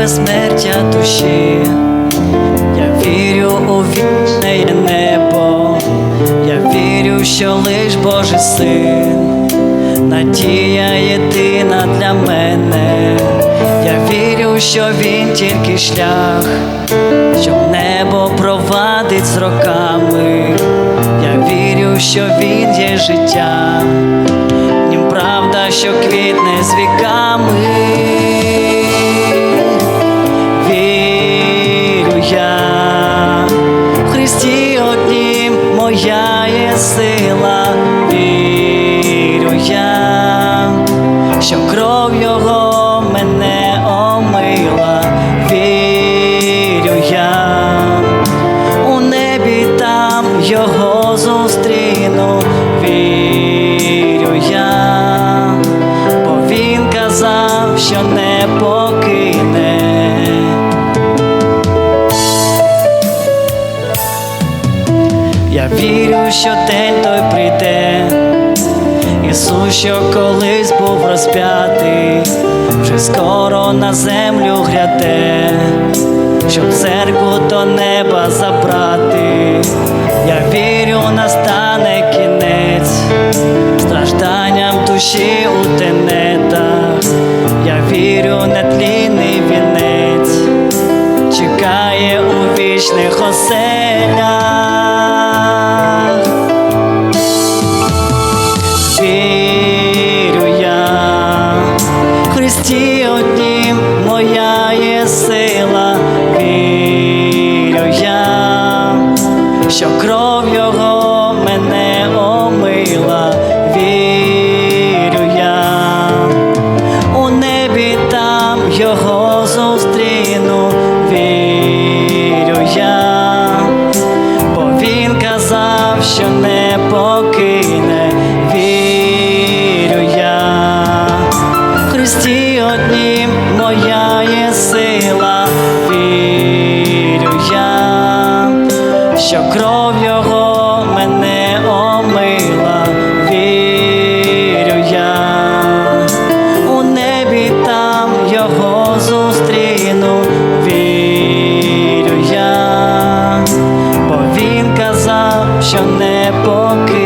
безсмертя душі. Я вірю у вічне небо, я вірю, що лиш Божий син, надія єдина для мене. Я вірю, що він тільки шлях, що небо провадить з роками. Я вірю, що він є життя, сила, вірю я, що кров Його мене омила, вірю я, у небі там Його зустріну, Я вірю, що день той прийде. Ісус, що колись був розп'ятий, вже скоро на землю гряде, щоб церкву до неба забрати. Я вірю, настане кінець, стражданням душі у тенетах. Я вірю, нетлінний вінець чекає у вічних оселях. Вірю я, Христі однім моя є сила, вірю я, що кров Його мене омила, вірю я, у небі там Його зустріну, вірю я, бо він казав, що не покине, що кров його мене омила, вірю я, у небі там його зустріну, вірю я, бо він казав, що не поки.